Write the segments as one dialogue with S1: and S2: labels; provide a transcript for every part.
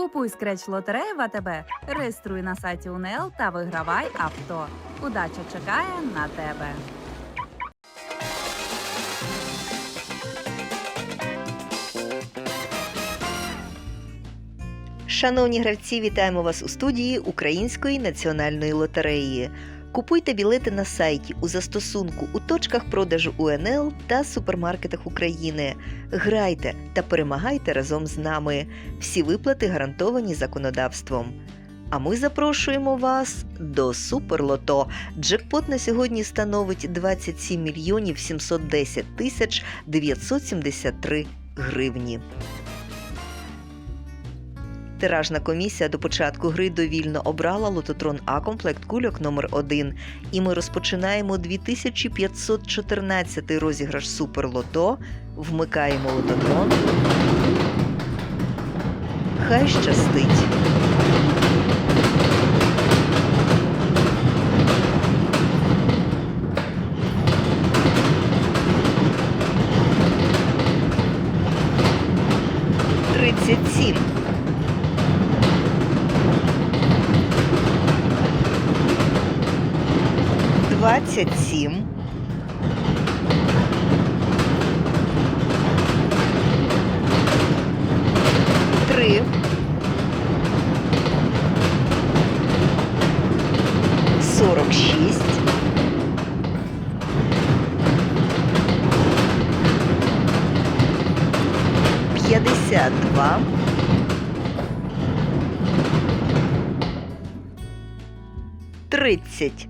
S1: Купуй скреч лотереї в АТБ, реєструй на сайті УНЛ та вигравай авто. Удача чекає на тебе.
S2: Шановні гравці, вітаємо вас у студії Української національної лотереї. Купуйте білети на сайті у застосунку у точках продажу УНЛ та супермаркетах України. Грайте та перемагайте разом з нами. Всі виплати гарантовані законодавством. А ми запрошуємо вас до Суперлото. Джекпот на сьогодні становить 27 мільйонів 710 тисяч 973 гривні. Тиражна комісія до початку гри довільно обрала лототрон А комплект кульок номер 1 І ми розпочинаємо 2514 розіграш Суперлото. Вмикаємо лототрон. Хай щастить. Тридцять сім. Двадцять сім. Три. Сорок шість. П'ятдесят два. Тридцять.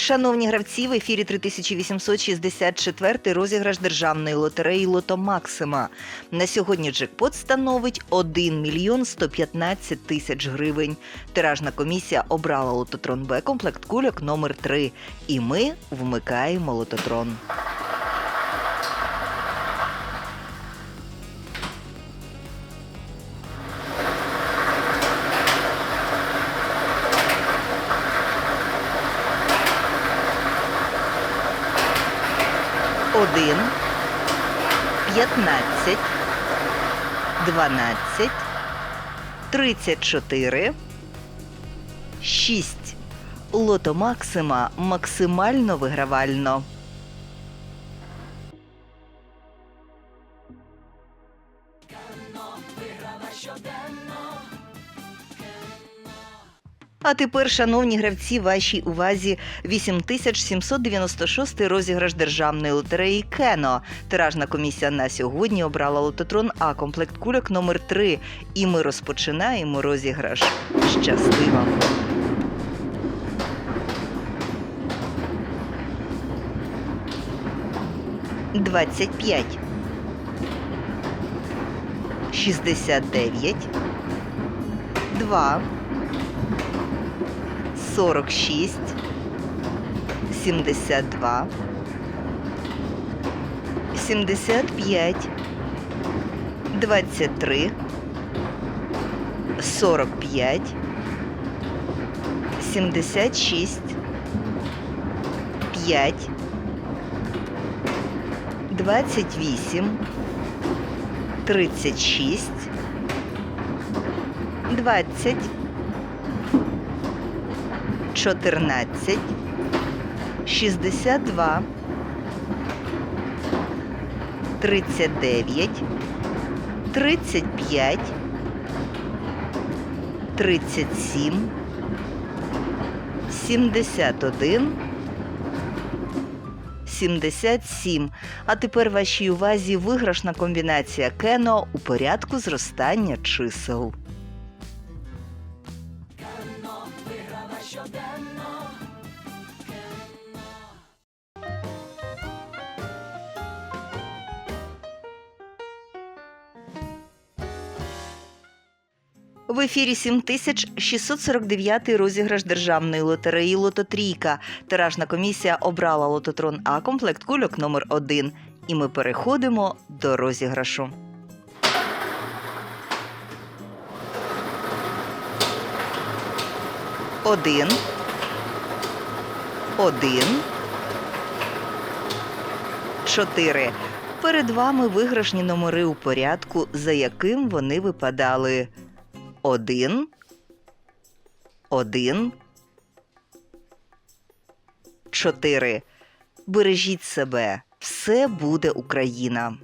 S2: Шановні гравці, в ефірі 3864 розіграш державної лотереї Лото Максима. На сьогодні джекпот становить 1 мільйон 115 тисяч гривень. Тиражна комісія обрала лототрон Б комплект кульок номер 3 І ми вмикаємо лототрон. Один, п'ятнадцять, дванадцять, тридцять чотири, шість. Лото Максима максимально вигравально. А тепер, шановні гравці, вашій увазі 8796 розіграш державної лотереї Кено. Тиражна комісія на сьогодні обрала лототрон А комплект кульок номер 3 І ми розпочинаємо розіграш. Щасти вам! Двадцять п'ять. Шістдесят дев'ять. Два. 46, 72, 75, 23, 45, 76, 5, 28, 36, 20, 14, 62, 39, 35, 37, 71, 77. А тепер вашій увазі виграшна комбінація кено у порядку зростання чисел. В ефірі 7649 розіграш державної лотереї Лототрійка. Тиражна комісія обрала лототрон А комплект кульок номер 1 І ми переходимо до розіграшу. Один. Один. Чотири. Перед вами виграшні номери у порядку, за яким вони випадали. Один. Один. Чотири. Бережіть себе. Все буде Україна.